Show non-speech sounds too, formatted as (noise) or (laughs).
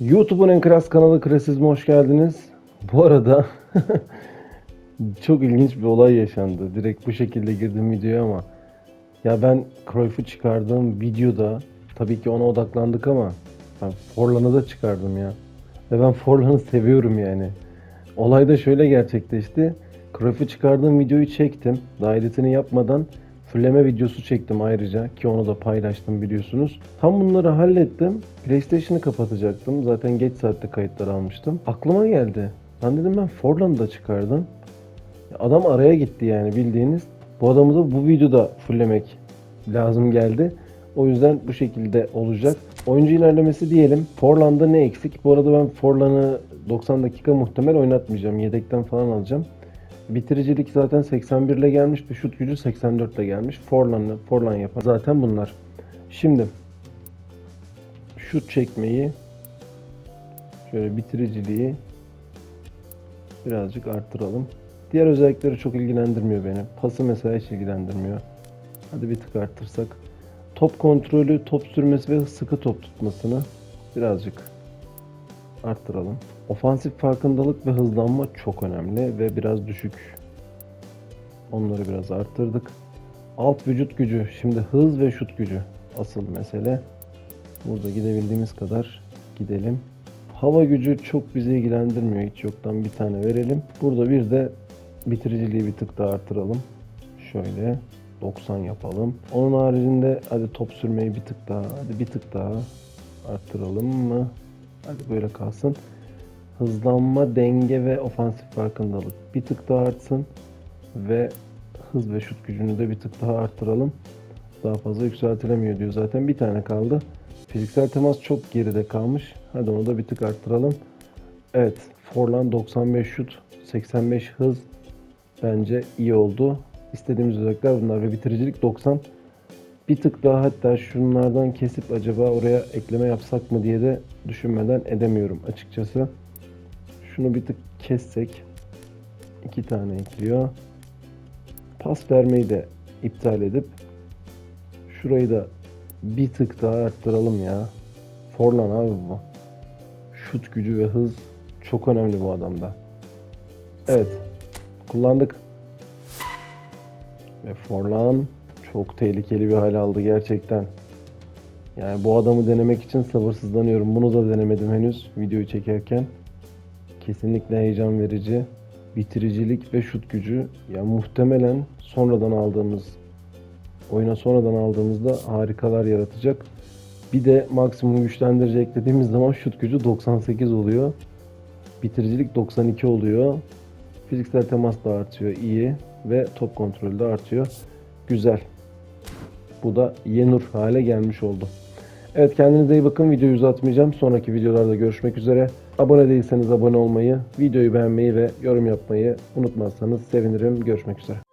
YouTube'un en kras kanalı Krasizm'e hoş geldiniz. Bu arada (laughs) çok ilginç bir olay yaşandı. Direkt bu şekilde girdim videoya ama ya ben Cruyff'u çıkardığım videoda tabii ki ona odaklandık ama ben Forlan'ı da çıkardım ya. Ve ben Forlan'ı seviyorum yani. Olay da şöyle gerçekleşti. Cruyff'u çıkardığım videoyu çektim. Daha editini yapmadan fulleme videosu çektim ayrıca ki onu da paylaştım biliyorsunuz. Tam bunları hallettim. PlayStation'ı kapatacaktım. Zaten geç saatte kayıtları almıştım. Aklıma geldi. Lan dedim ben Forlan'ı da çıkardım. Adam araya gitti yani bildiğiniz. Bu adamı da bu videoda fulllemek lazım geldi. O yüzden bu şekilde olacak. Oyuncu ilerlemesi diyelim. Forlan'da ne eksik? Bu arada ben Forlan'ı 90 dakika muhtemel oynatmayacağım. Yedekten falan alacağım. Bitiricilik zaten 81 ile gelmiş. Bir şut gücü 84 ile gelmiş. Forlan'ı Forlan yapan zaten bunlar. Şimdi şut çekmeyi şöyle bitiriciliği birazcık arttıralım. Diğer özellikleri çok ilgilendirmiyor beni. Pası mesela hiç ilgilendirmiyor. Hadi bir tık arttırsak. Top kontrolü, top sürmesi ve sıkı top tutmasını birazcık arttıralım. Ofansif farkındalık ve hızlanma çok önemli ve biraz düşük. Onları biraz arttırdık. Alt vücut gücü, şimdi hız ve şut gücü asıl mesele. Burada gidebildiğimiz kadar gidelim. Hava gücü çok bizi ilgilendirmiyor. Hiç yoktan bir tane verelim. Burada bir de bitiriciliği bir tık daha arttıralım. Şöyle 90 yapalım. Onun haricinde hadi top sürmeyi bir tık daha, hadi bir tık daha arttıralım mı? Hadi böyle kalsın. Hızlanma, denge ve ofansif farkındalık bir tık daha artsın. Ve hız ve şut gücünü de bir tık daha arttıralım. Daha fazla yükseltilemiyor diyor zaten. Bir tane kaldı. Fiziksel temas çok geride kalmış. Hadi onu da bir tık arttıralım. Evet. Forlan 95 şut, 85 hız bence iyi oldu. İstediğimiz özellikler bunlar ve bitiricilik 90. Bir tık daha hatta şunlardan kesip acaba oraya ekleme yapsak mı diye de düşünmeden edemiyorum açıkçası. Şunu bir tık kessek iki tane ekliyor. Pas vermeyi de iptal edip şurayı da bir tık daha arttıralım ya. Forlan abi bu. Şut gücü ve hız çok önemli bu adamda. Evet. Kullandık. Ve Forlan çok tehlikeli bir hal aldı gerçekten. Yani bu adamı denemek için sabırsızlanıyorum. Bunu da denemedim henüz videoyu çekerken. Kesinlikle heyecan verici. Bitiricilik ve şut gücü. Ya muhtemelen sonradan aldığımız oyuna sonradan aldığımızda harikalar yaratacak. Bir de maksimum güçlendirici eklediğimiz zaman şut gücü 98 oluyor. Bitiricilik 92 oluyor. Fiziksel temas da artıyor iyi ve top kontrolü de artıyor. Güzel. Bu da Yenur hale gelmiş oldu. Evet kendinize iyi bakın. Videoyu uzatmayacağım. Sonraki videolarda görüşmek üzere. Abone değilseniz abone olmayı, videoyu beğenmeyi ve yorum yapmayı unutmazsanız sevinirim. Görüşmek üzere.